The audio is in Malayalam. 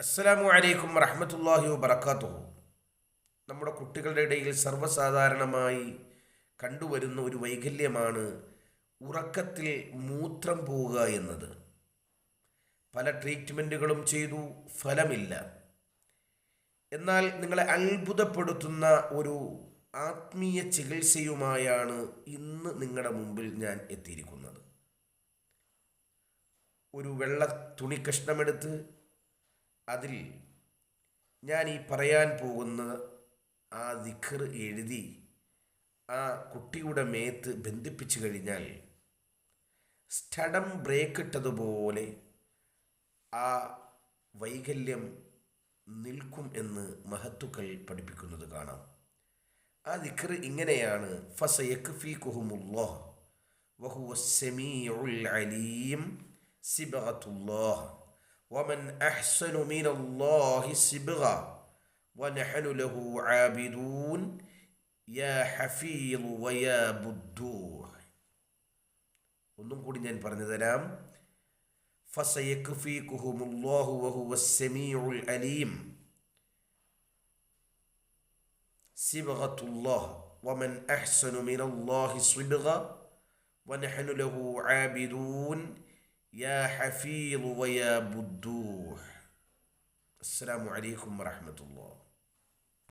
അസ്സലാമു അലൈക്കും വറഹമത്തല്ലാഹി വബർക്കാത്തുഹു നമ്മുടെ കുട്ടികളുടെ ഇടയിൽ സർവസാധാരണമായി കണ്ടുവരുന്ന ഒരു വൈകല്യമാണ് ഉറക്കത്തിൽ മൂത്രം പോവുക എന്നത്. പല ട്രീറ്റ്മെന്റുകളും ചെയ്തു ഫലമില്ല. എന്നാൽ നിങ്ങളെ അത്ഭുതപ്പെടുത്തുന്ന ഒരു ആത്മീയ ചികിത്സയുമായാണ് ഇന്ന് നിങ്ങളുടെ മുമ്പിൽ ഞാൻ എത്തിയിരിക്കുന്നത്. ഒരു വെള്ള തുണി കഷ്ണമെടുത്ത് അതിൽ ഞാൻ ഈ പറയാൻ പോകുന്ന ആ ദിഖർ എഴുതി ആ കുട്ടിയുടെ മേത്ത് ബന്ധിപ്പിച്ചു കഴിഞ്ഞാൽ സ്റ്റഡം ബ്രേക്ക് ഇട്ടതുപോലെ ആ വൈകല്യം നിൽക്കും എന്ന് മഹത്തുക്കൾ പഠിപ്പിക്കുന്നത് കാണാം. ആ ദിഖർ ഇങ്ങനെയാണ് ഫസയക്ഫീകുഹുമുല്ലാഹ് വഹുവ സമീഉൽ അലീം സിബഗത്തുല്ലാഹ് ومن أحسن من الله صبغا ونحن له عابدون يا حفيظ ويا بدوح ഒന്നും കൂടി ഞാൻ പറഞ്ഞു തരാം ഫസയക്ഫീകുഹുമുല്ലാഹു വഹുവ സമീഉൽ അലീം സിബഗത്തുല്ലാഹ് വമൻ അഹ്സനു മിനല്ലാഹി സിബ്ഗ ونحن له عابدون يا حفيظ ويا بدوح. السلام عليكم ورحمة الله.